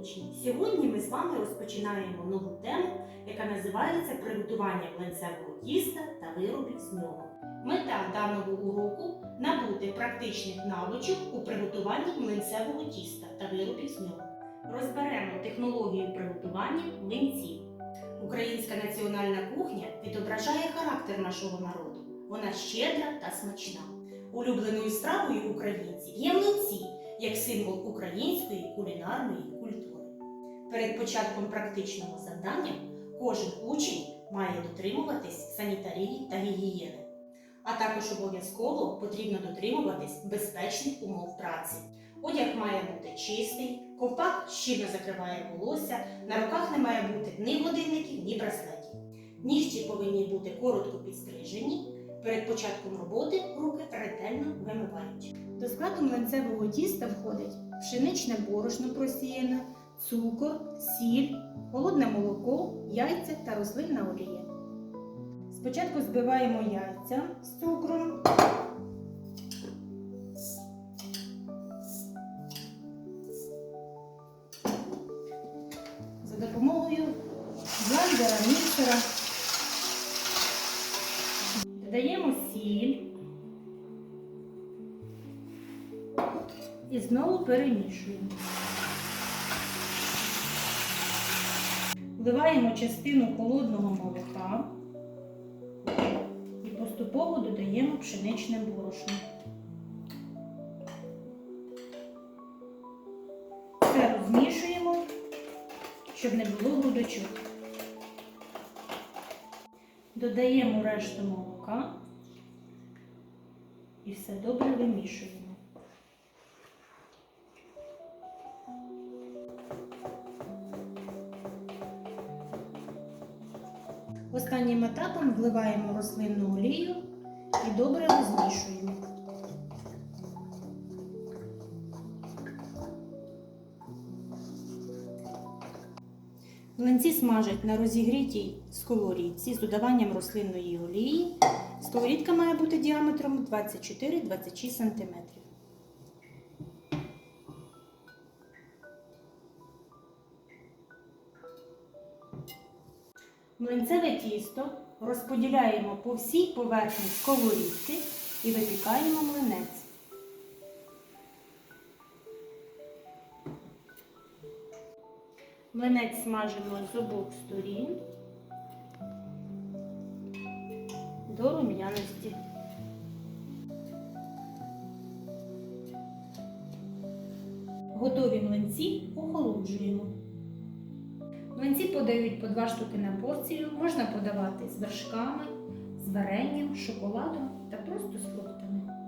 учні! Сьогодні ми з вами розпочинаємо нову тему, яка називається приготування млинцевого тіста та виробів з нього. Мета даного уроку набути практичних навичок у приготуванні млинцевого тіста та виробів з нього. Розберемо технологію приготування млинців. Українська національна кухня відображає характер нашого народу. Вона щедра та смачна. Улюбленою стравою українців є млинці як символ української кулінарної культури. Перед початком практичного завдання кожен учень має дотримуватись санітарії та гігієни, а також обов'язково потрібно дотримуватись безпечних умов праці. Одяг має бути чистий, ковпак щільно закриває волосся, на руках не має бути ні годинників, ні браслетів. Нігті повинні бути коротко підстрижені. Перед початком роботи руки ретельно вимивають. До складу млинцевого тіста входить пшеничне борошно просіяне, цукор, сіль, холодне молоко, яйця та рослинна олія. Спочатку збиваємо яйця з цукром. За допомогою блендера, міксера додаємо сіль. І знову перемішуємо. Вливаємо частину холодного молока і поступово додаємо пшеничне борошно. Все розмішуємо, щоб не було грудочок. Додаємо решту молока і все добре вимішуємо. Останнім етапом вливаємо рослинну олію і добре розмішуємо. Млинці смажать на розігрітій сковорідці з додаванням рослинної олії. Сковорідка має бути діаметром 24-26 см. Млинцеве тісто розподіляємо по всій поверхні сковорідки і випікаємо млинець. Млинець смажимо з обох сторін до рум'яності. Готові млинці охолоджуємо. Млинці подають по два штуки на порцію, можна подавати з вершками, з варенням, шоколадом та просто з фруктами.